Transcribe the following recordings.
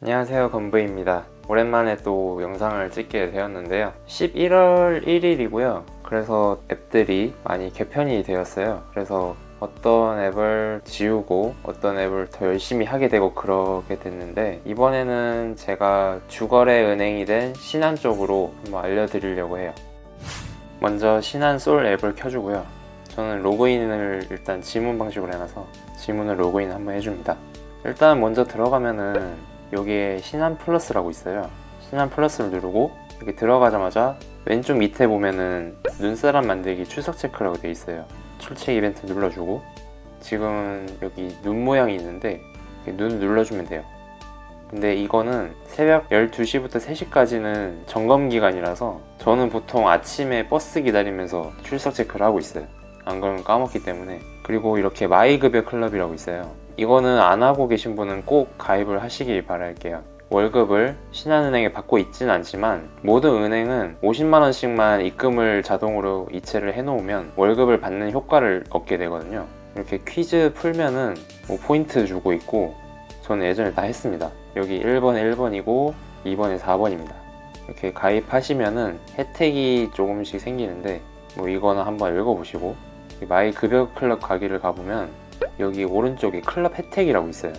안녕하세요 건브입니다. 오랜만에 또 영상을 찍게 되었는데요. 11월 1일이고요. 그래서 앱들이 많이 개편이 되었어요. 그래서 어떤 앱을 지우고 어떤 앱을 더 열심히 하게 되고 그러게 됐는데 이번에는 제가 주거래 은행이 된 신한 쪽으로 한번 알려드리려고 해요. 먼저 신한 솔 앱을 켜주고요. 저는 로그인을 일단 지문 방식으로 해놔서 지문을 로그인 한번 해줍니다. 일단 먼저 들어가면은 여기에 신한 플러스라고 있어요. 신한 플러스를 누르고 이렇게 들어가자마자 왼쪽 밑에 보면은 눈사람 만들기 출석 체크라고 돼 있어요. 출첵 이벤트 눌러주고 지금 여기 눈 모양이 있는데 눈 눌러주면 돼요. 근데 이거는 새벽 12시부터 3시까지는 점검 기간이라서 저는 보통 아침에 버스 기다리면서 출석 체크를 하고 있어요. 안 그러면 까먹기 때문에 그리고 이렇게 마이급여 클럽이라고 있어요. 이거는 안 하고 계신 분은 꼭 가입을 하시길 바랄게요. 월급을 신한은행에 받고 있진 않지만 모든 은행은 50만 원씩만 입금을 자동으로 이체를 해놓으면 월급을 받는 효과를 얻게 되거든요. 이렇게 퀴즈 풀면은 뭐 포인트 주고 있고 저는 예전에 다 했습니다. 여기 1번에 1번이고 2번에 4번입니다. 이렇게 가입하시면은 혜택이 조금씩 생기는데 뭐 이거는 한번 읽어보시고 이 마이 급여 클럽 가기를 가보면 여기 오른쪽에 클럽 혜택이라고 있어요.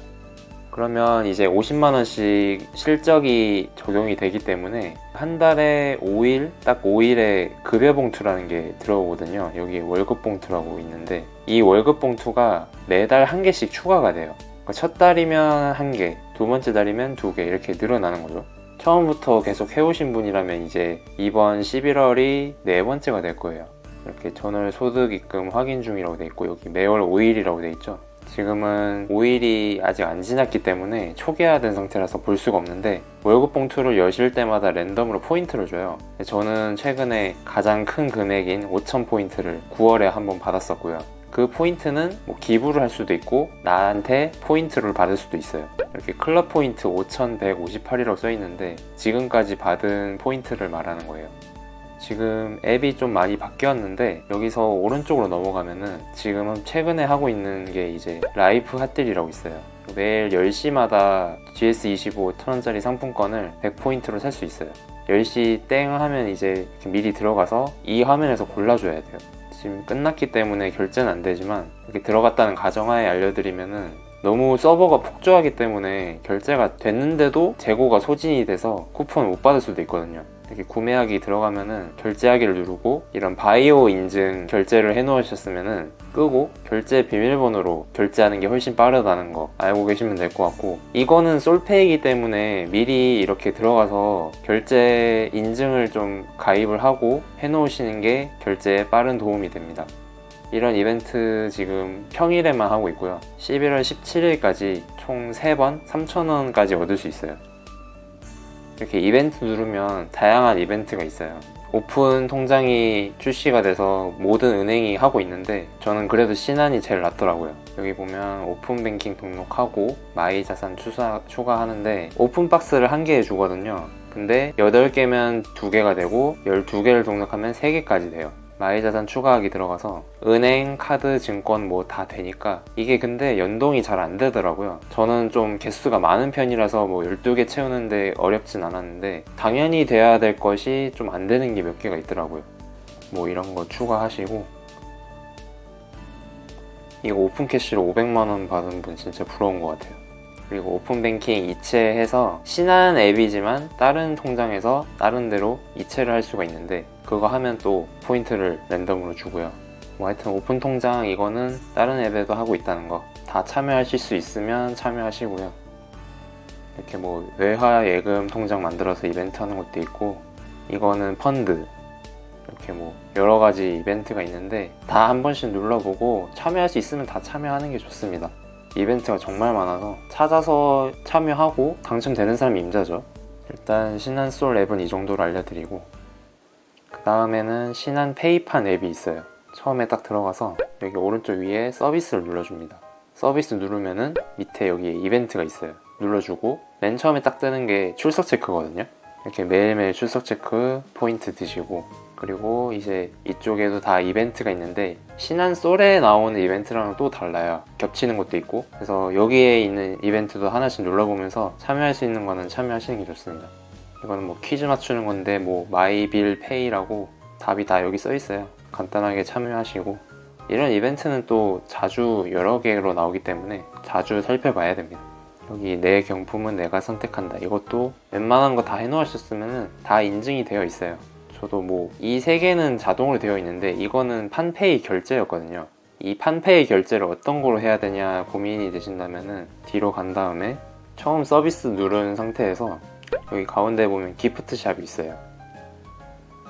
그러면 이제 50만 원씩 실적이 적용이 되기 때문에 한 달에 5일 딱 5일에 급여 봉투라는 게 들어오거든요. 여기 월급 봉투라고 있는데 이 월급 봉투가 매달 한 개씩 추가가 돼요. 그러니까 첫 달이면 한 개, 두 번째 달이면 두 개 이렇게 늘어나는 거죠. 처음부터 계속 해오신 분이라면 이제 이번 11월이 네 번째가 될 거예요. 이렇게 전월 소득 입금 확인 중이라고 돼 있고 여기 매월 5일이라고 돼 있죠. 지금은 5일이 아직 안 지났기 때문에 초기화된 상태라서 볼 수가 없는데 월급 봉투를 여실 때마다 랜덤으로 포인트를 줘요. 저는 최근에 가장 큰 금액인 5,000 포인트를 9월에 한번 받았었고요. 그 포인트는 뭐 기부를 할 수도 있고 나한테 포인트를 받을 수도 있어요. 이렇게 클럽 포인트 5,158이라고 써 있는데 지금까지 받은 포인트를 말하는 거예요. 지금 앱이 좀 많이 바뀌었는데 여기서 오른쪽으로 넘어가면은 지금은 최근에 하고 있는 게 이제 라이프 핫딜이라고 있어요. 매일 10시마다 GS25 1000원짜리 상품권을 100포인트로 살 수 있어요. 10시 땡 하면 이제 미리 들어가서 이 화면에서 골라줘야 돼요. 지금 끝났기 때문에 결제는 안 되지만 이렇게 들어갔다는 가정하에 알려드리면은 너무 서버가 폭주하기 때문에 결제가 됐는데도 재고가 소진이 돼서 쿠폰을 못 받을 수도 있거든요. 이렇게 구매하기 들어가면은 결제하기를 누르고 이런 바이오 인증 결제를 해 놓으셨으면은 끄고 결제 비밀번호로 결제하는 게 훨씬 빠르다는 거 알고 계시면 될 것 같고 이거는 솔페이기 때문에 미리 이렇게 들어가서 결제 인증을 좀 가입을 하고 해 놓으시는 게 결제에 빠른 도움이 됩니다. 이런 이벤트 지금 평일에만 하고 있고요. 11월 17일까지 총 3번 3,000원까지 얻을 수 있어요. 이렇게 이벤트 누르면 다양한 이벤트가 있어요. 오픈 통장이 출시가 돼서 모든 은행이 하고 있는데 저는 그래도 신한이 제일 낫더라고요. 여기 보면 오픈 뱅킹 등록하고 마이 자산 추사, 추가하는데 오픈 박스를 한 개 주거든요. 근데 8개면 2개가 되고 12개를 등록하면 3개까지 돼요. 마이자산 추가하기 들어가서 은행, 카드, 증권 뭐 다 되니까 이게 근데 연동이 잘 안 되더라고요. 저는 좀 개수가 많은 편이라서 뭐 12개 채우는데 어렵진 않았는데 당연히 돼야 될 것이 좀 안 되는 게 몇 개가 있더라고요. 뭐 이런 거 추가하시고 이거 오픈 캐시로 500만 원 받은 분 진짜 부러운 것 같아요. 그리고 오픈 뱅킹 이체해서 신한 앱이지만 다른 통장에서 다른 데로 이체를 할 수가 있는데 그거 하면 또 포인트를 랜덤으로 주고요. 뭐 하여튼 오픈 통장 이거는 다른 앱에도 하고 있다는 거 다 참여하실 수 있으면 참여하시고요. 이렇게 뭐 외화 예금 통장 만들어서 이벤트 하는 것도 있고 이거는 펀드 이렇게 뭐 여러 가지 이벤트가 있는데 다 한 번씩 눌러보고 참여할 수 있으면 다 참여하는 게 좋습니다. 이벤트가 정말 많아서 찾아서 참여하고 당첨되는 사람이 임자죠. 일단 신한솔 앱은 이 정도로 알려드리고 그 다음에는 신한 페이판 앱이 있어요. 처음에 딱 들어가서 여기 오른쪽 위에 서비스를 눌러줍니다. 서비스 누르면은 밑에 여기 이벤트가 있어요. 눌러주고 맨 처음에 딱 뜨는 게 출석 체크거든요. 이렇게 매일매일 출석 체크 포인트 드시고 그리고 이제 이쪽에도 다 이벤트가 있는데 신한 솔에 나오는 이벤트랑 또 달라요. 겹치는 것도 있고 그래서 여기에 있는 이벤트도 하나씩 눌러보면서 참여할 수 있는 거는 참여하시는 게 좋습니다. 이거는 뭐 퀴즈 맞추는 건데 뭐 마이빌 페이라고 답이 다 여기 써 있어요. 간단하게 참여하시고 이런 이벤트는 또 자주 여러 개로 나오기 때문에 자주 살펴봐야 됩니다. 여기 내 경품은 내가 선택한다. 이것도 웬만한 거 다 해놓으셨으면 다 인증이 되어 있어요. 저도 뭐 이 세 개는 자동으로 되어 있는데 이거는 판페이 결제였거든요. 이 판페이 결제를 어떤 거로 해야 되냐 고민이 되신다면은 뒤로 간 다음에 처음 서비스 누른 상태에서 여기 가운데 보면 기프트 샵이 있어요.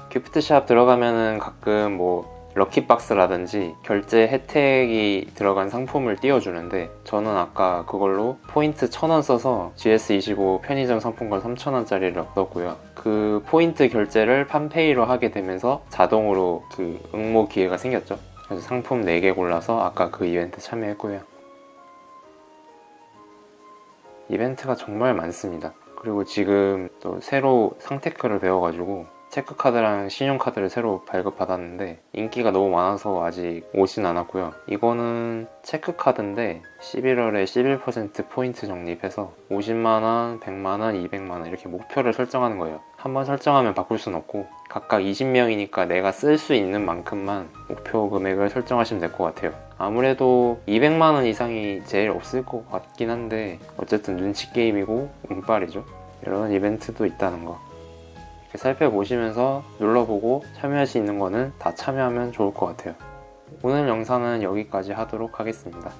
기프트 샵 들어가면은 가끔 뭐 럭키박스라든지 결제 혜택이 들어간 상품을 띄워주는데 저는 아까 그걸로 포인트 1000원 써서 GS25 편의점 상품권 3000원짜리를 얻었고요. 그 포인트 결제를 판페이로 하게 되면서 자동으로 그 응모 기회가 생겼죠. 그래서 상품 4개 골라서 아까 그 이벤트 참여했고요. 이벤트가 정말 많습니다. 그리고 지금 또 새로 상테크를 배워가지고 체크카드랑 신용카드를 새로 발급받았는데 인기가 너무 많아서 아직 오진 않았고요. 이거는 체크카드인데 11월에 11% 포인트 적립해서 50만원, 100만원, 200만원 이렇게 목표를 설정하는 거예요. 한번 설정하면 바꿀 순 없고 각각 20명이니까 내가 쓸 수 있는 만큼만 목표 금액을 설정하시면 될 것 같아요. 아무래도 200만 원 이상이 제일 없을 것 같긴 한데 어쨌든 눈치 게임이고 운빨이죠. 이런 이벤트도 있다는 거. 살펴보시면서 눌러보고 참여할 수 있는 거는 다 참여하면 좋을 것 같아요. 오늘 영상은 여기까지 하도록 하겠습니다.